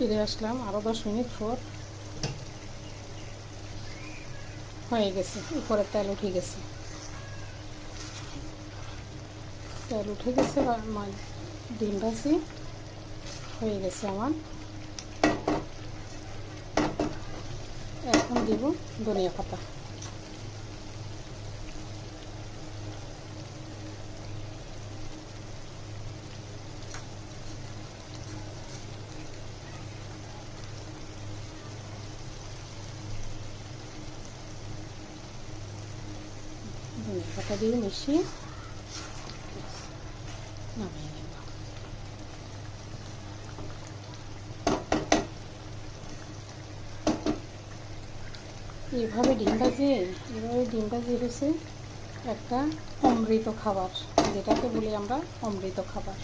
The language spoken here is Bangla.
ফিরে আসলাম আরও দশ মিনিট পর। হয়ে গেছে, উপরে তেল উঠে গেছে। তেল উঠে গেছে ডিম ভাজি হয়ে গেছে আমার। এখন দিব ধনিয়া পাতা। পাতা দিয়ে মিশিয়ে এইভাবে ডিম ভাজি এভাবে ডিম ভাজি হচ্ছে একটা অমৃত খাবার যেটাকে বলি আমরা অমৃত খাবার